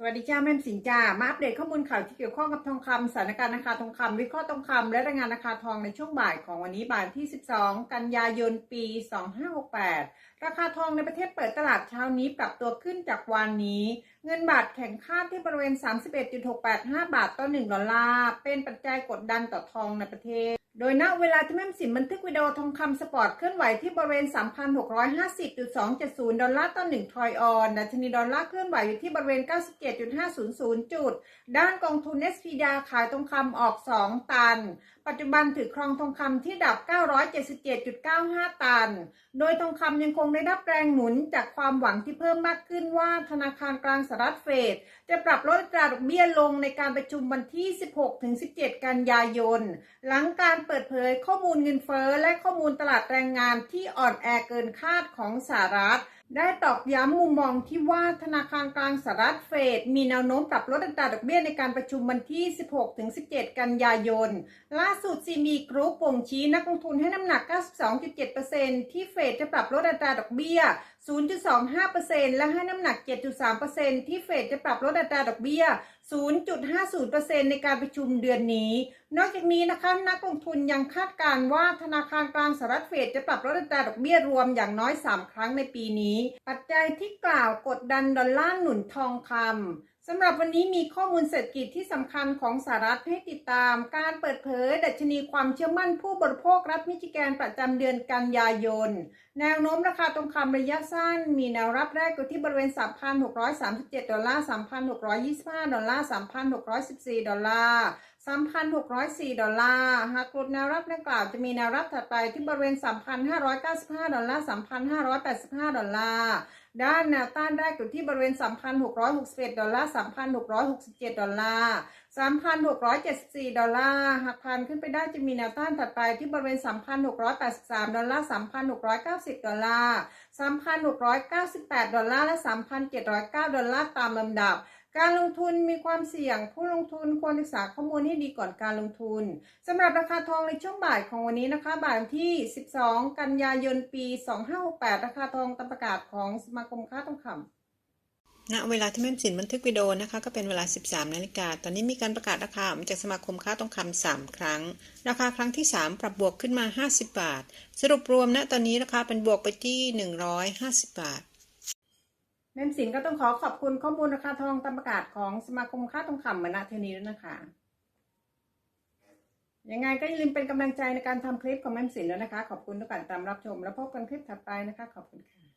สวัสดีจ้าแม่สินจ้ามาอัปเดตข้อมูลข่าวที่เกี่ยวข้องกับทองคำสถานการณ์ราคาทองคำวิเคราะห์ทองคำและรายงานราคาทองในช่วงบ่ายของวันนี้บ่ายที่ 12 กันยายนปี 2568 ราคาทองในประเทศเปิดตลาดเช้านี้ปรับตัวขึ้นจากวันนี้ เงินบาทแข็งค่าที่บริเวณ 31.685 บาทต่อ 1 ดอลลาร์เป็นปัจจัยกดดันต่อทองในประเทศ โดยณเวลาที่แม่มสินบันทึกวิดีโอทองคำสปอร์ตเคลื่อนไหวที่บริเวณ 3,650.270 ดอลลาร์ต่อ 1 ทรอยออนดัชนีดอลลาร์เคลื่อนไหวอยู่ที่บริเวณ 97.500 จุด ด้านกองทุน s p d ขายทองคำออก 2 ตัน ปัจจุบันถือครองทองคำที่ดับ 977.95 ตัน โดยทองคำยังคงได้รับแรงหนุนจากความหวังที่เพิ่มมากขึ้นว่าธนาคารกลางสหรัฐเฟดจะปรับลดอัตราดอกเบี้ยลงในการประชุมวันที่ 16-17 กันยายน หลังการเปิดเผยข้อมูลเงินเฟ้อและข้อมูลตลาดแรงงานที่อ่อนแอเกินคาดของสหรัฐ ได้ตอกย้ำมุมมองที่ว่าธนาคารกลางสหรัฐเฟดมีแนวโน้มปรับลดอัตราดอกเบี้ยในการประชุมวันที่ 16-17 กันยายน ล่าสุดซีมีกรุ๊ปบ่งชี้นักลงทุนให้น้ำหนัก 92.7%ที่เฟดจะปรับลดอัตราดอกเบี้ย0.25%และให้น้ำหนัก 7.3%ที่เฟดจะปรับลดอัตราดอกเบี้ย 0.50%ในการประชุมเดือนนี้ นอกจากนี้นะคะนักลงทุนยังคาดการว่าธนาคารกลางสหรัฐเฟดจะปรับลดอัตราดอกเบี้ยรวมอย่างน้อย 3 ครั้งในปีนี้ ปัจจัยที่กล่าวกดดันดอลลาร์หนุนทองคำ สำหรับวันนี้มีข้อมูลเศรษฐกิจที่สำคัญของสหรัฐให้ติดตาม การเปิดเผยดัชนีความเชื่อมั่นผู้บริโภครัฐมิชิแกนประจำเดือนกันยายน แนวโน้มราคาทองคำระยะสั้น มีแนวรับแรกอยู่ที่บริเวณ 3,637 ดอลลาร์ 3,625 ดอลลาร์ 3,614 ดอลลาร์ 3,604 ดอลลาร์หากหลุดแนวรับดังกล่าวจะมีแนวรับถัดไปที่บริเวณ 3,595 ดอลลาร์ 3,585 ดอลลาร์ ด้านแนวต้านแรกอยู่ที่บริเวณ 3,661 ดอลลาร์ 3,667 ดอลลาร์ 3,674 ดอลลาร์ หากผ่านขึ้นไปได้จะมีแนวต้านถัดไปที่บริเวณ 3,683 ดอลลาร์ 3,690 ดอลลาร์ 3,698 ดอลลาร์ และ 3,709 ดอลลาร์ตามลำดับ การลงทุนมีความเสี่ยง ผู้ลงทุนควรศึกษาข้อมูลให้ดีก่อนการลงทุนสำหรับราคาทองในช่วงบ่ายของวันนี้นะคะ บ่ายที่ 12 กันยายนปี 2568 ราคาทองตามประกาศของสมาคมค้าทองคำณเวลาที่แม่สินบันทึกวิดีโอนะคะก็เป็นเวลา 13 นาฬิกา ตอนนี้มีการประกาศราคามาจากสมาคมค้าทองคำ3ครั้ง ราคาครั้งที่ 3 ปรับบวกขึ้นมา 50 บาท สรุปรวมณตอนนี้ราคาเป็นบวกไปที่ 150 บาท ม่มสินก็ต้องขอขอบคุณข้อมูลราคาทองตามประกาศของสมาคมค้าทองคำมณเทนี้ด้วยนะคะ ยังไงก็อย่าลืมเป็นกำลังใจในการทำคลิปของแม่มสินแล้วนะคะ ขอบคุณทุกการตามรับชม แล้วพบกันคลิปถัดไปนะคะ ขอบคุณค่ะ